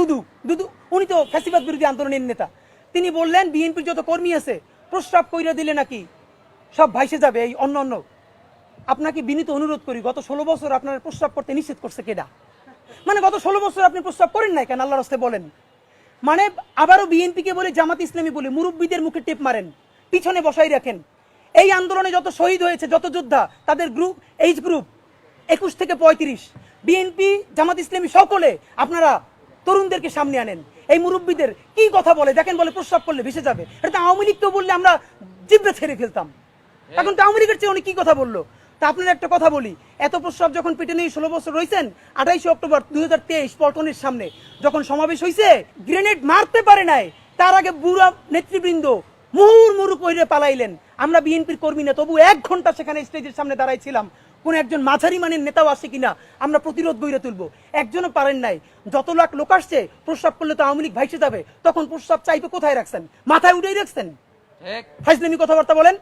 দুদু দুদু, উনি তো ফ্যাসিবাদ বিরোধী আন্দোলনের নেতা। তিনি বললেন, বিএনপির যত কর্মী আছে, প্রস্রাব কইরা দিলে নাকি সব ভাইসে যাবে এই অন্য অন্য আপনাকে বিনীত অনুরোধ করি, গত ষোলো বছর আপনার প্রস্রাব করতে নিষেধ করছে কেডা? মানে গত ষোলো বছর আপনি প্রস্রাব করেন নাই কেন আল্লাহ রাস্তে বলেন? মানে আবারও বিএনপিকে বলে, জামাত ইসলামী বলে, মুরব্বীদের মুখে টেপ মারেন, পিছনে বসাই রাখেন। এই আন্দোলনে যত শহীদ হয়েছে, যত যোদ্ধা, তাদের গ্রুপ এইচ গ্রুপ একুশ থেকে পঁয়ত্রিশ, বিএনপি, জামাত ইসলামী সকলে আপনারা তরুণদেরকে সামনে আনেন। এই মুরব্বীদের কি কথা বলে? দেখেন বলে প্রস্রাব করলে ভেসে যাবে। এটা তো আওয়ামী লীগ তো বললে আমরা জিব্বে ছেড়ে ফেলতাম। এখন তো আওয়ামী লীগের চেয়ে উনি কি কথা বলল? তা আপনার একটা কথা বলি। এত প্রস্রাব যখন পেটে নিয়ে ষোলো বছর রয়েছেন আঠাইশে অক্টোবর দুই হাজার তেইশ পল্টনের সামনে যখন সমাবেশ হয়েছে গ্রেনেড মারতে পারে নাই। তার আগে বুড়া নেতৃবৃন্দ মুহুর মুরু কইরে পালাইলেন। আমরা বিএনপির কর্মী না তবু এক ঘণ্টা সেখানে স্টেজের সামনে দাঁড়াইছিলাম কোন একজন মাঝারি মানের নেতাও আসে কিনা আমরা প্রতিরোধ গইরে তুলবো। একজনও পারেন নাই। যত লাখ লোক আসছে প্রস্রাব করলে তো আওয়ামী লীগ ভাইসে যাবে। তখন প্রস্রাব চাইতে কোথায় রাখছেন? মাথায় উঠেই রাখছেন? ফাইজলামি কথাবার্তা বলেন।